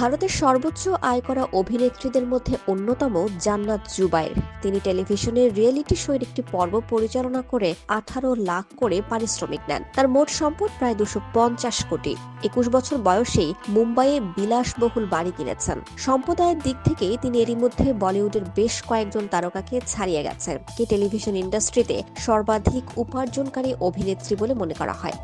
ভারতের সর্বোচ্চ আয় করা অভিনেত্রীদের মধ্যে অন্যতম জান্নাত জুবাইর। তিনি টেলিভিশনের রিয়েলিটি শোয়ের একটি পর্ব পরিচালনা করে আঠারো লাখ করে পারিশ্রমিক নেন। তার মোট সম্পদ প্রায় দুশো পঞ্চাশ কোটি। একুশ বছর বয়সেই মুম্বাইয়ে বিলাসবহুল বাড়ি কিনেছেন। সম্প্রদায়ের দিক থেকে তিনি এরই মধ্যে বলিউডের বেশ কয়েকজন তারকাকে ছাড়িয়ে গেছেন, কে টেলিভিশন ইন্ডাস্ট্রিতে সর্বাধিক উপার্জনকারী অভিনেত্রী বলে মনে করা হয়।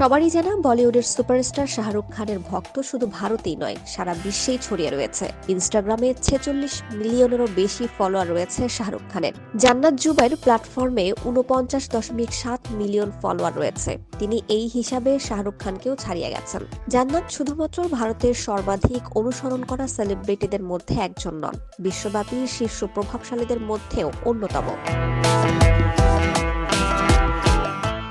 সবারই জানা, বলিউডের সুপারস্টার শাহরুখ খানের ভক্ত শুধু ভারতেই নয়, সারা বিশ্বেই ছড়িয়ে রয়েছে। ইনস্টাগ্রামে ছেচল্লিশ মিলিয়নেরও বেশি ফলোয়ার রয়েছে শাহরুখ খানের। জান্নাত জুবাইর প্ল্যাটফর্মে উনপঞ্চাশ দশমিক সাত মিলিয়ন ফলোয়ার রয়েছে। তিনি এই হিসাবে শাহরুখ খানকেও ছাড়িয়ে গেছেন। জান্নাত শুধুমাত্র ভারতের সর্বাধিক অনুসরণ করা সেলিব্রিটিদের মধ্যে একজন নন, বিশ্বব্যাপী শীর্ষ প্রভাবশালীদের মধ্যেও অন্যতম।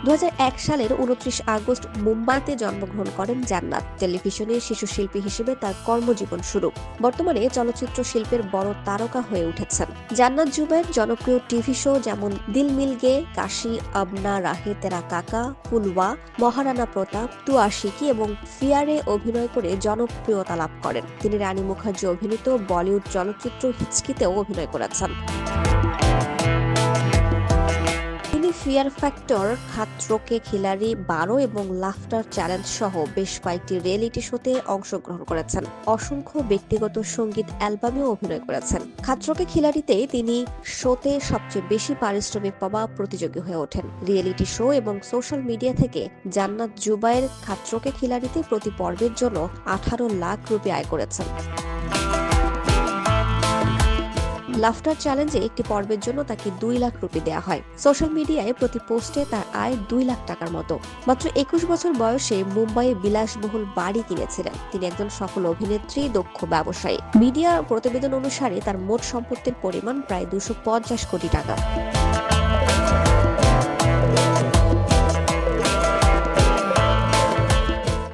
দু হাজার এক সালের উনত্রিশ আগস্ট মুম্বাইতে জন্মগ্রহণ করেন জান্নাত, টেলিভিশনে শিশু শিল্পী হিসেবে তার কর্মজীবন শুরু। বর্তমানে চলচ্চিত্র শিল্পের বড় তারকা হয়ে উঠেছেন। জান্নাত জুবের জনপ্রিয় টিভি শো যেমন দিল মিল গে, কাশি, আবনা, রাহে তেরা কাকা ফুলওয়া মহারানা প্রতাপ তু আশিকি এবং ফিয়ারে অভিনয় করে জনপ্রিয়তা লাভ করেন। তিনি রানী মুখার্জি অভিনীত বলিউড চলচ্চিত্র হিচকিতেও অভিনয় করেছেন। ফিয়ার ফ্যাক্টর খাত্রোকে খিলাড়ি, বারো এবং লাফটার চ্যালেঞ্জ সহ বেশ কয়েকটি রিয়েলিটি শোতে অংশগ্রহণ করেছেন। অসংখ্য ব্যক্তিগত সংগীত অ্যালবামেও অভিনয় করেছেন। খাত্রোকে খিলাড়িতে তিনি শোতে সবচেয়ে বেশি পারিশ্রমিক পাওয়া প্রতিযোগী হয়ে ওঠেন। রিয়েলিটি শো এবং সোশ্যাল মিডিয়া থেকে জান্নাত জুবাইর খাত্রোকে খিলাড়িতে প্রতি পর্বের জন্য আঠারো লাখ রুপি আয় করেছেন। লাফটার চ্যালেঞ্জে একটি পর্বের জন্য তাকে দুই লাখ রুপি দেওয়া হয়। সোশ্যাল মিডিয়ায় প্রতি পোস্টে তার আয় দুই লাখ টাকার মতো। মাত্র একুশ বছর বয়সে মুম্বাইয়ে বিলাসবহুল বাড়ি কিনেছিলেন। তিনি একজন সফল অভিনেত্রী, দক্ষ ব্যবসায়ী। মিডিয়া প্রতিবেদন অনুসারে তার মোট সম্পত্তির পরিমাণ প্রায় দুশো কোটি টাকা।